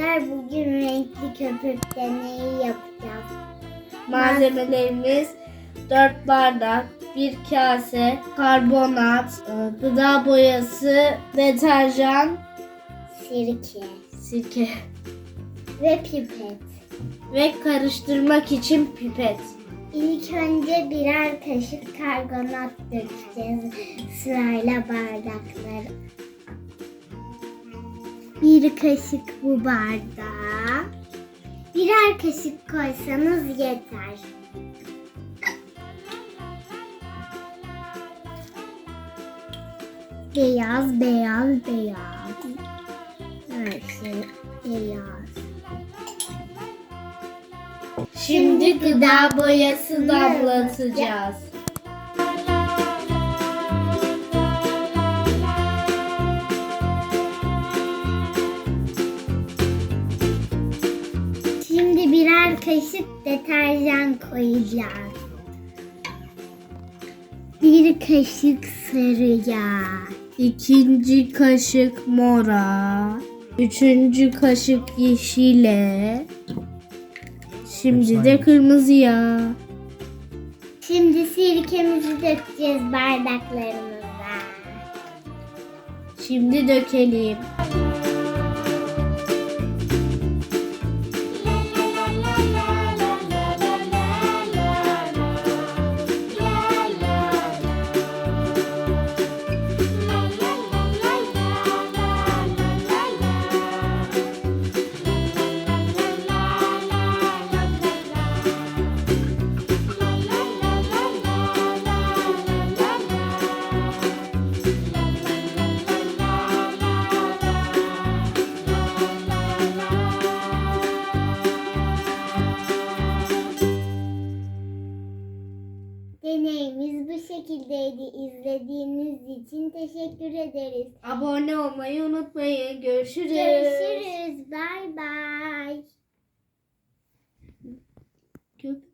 arkadaşlar bugün renkli köpük deneyi yapacağız. Malzemelerimiz 4 bardak, 1 kase karbonat, e, gıda boyası, deterjan, sirke, sirke ve pipet. Ve karıştırmak için pipet. İlk önce birer kaşık karbonat dökeceğiz sırayla bardaklara. Bir kaşık bu bardağa. Birer kaşık koysanız yeter. Beyaz, beyaz, beyaz. Her şey beyaz. Şimdi gıda boyası damlatacağız. Birer kaşık deterjan koyacağız. Bir kaşık sarı yağ. İkinci kaşık mora, üçüncü kaşık yeşile, şimdi de kırmızı yağ. Şimdi sirkemizi dökeceğiz bardaklarımıza. Şimdi dökelim. bizdeydi. İzlediğiniz için teşekkür ederiz. Abone olmayı unutmayın. Görüşürüz. Görüşürüz. Bay bay. Köpek.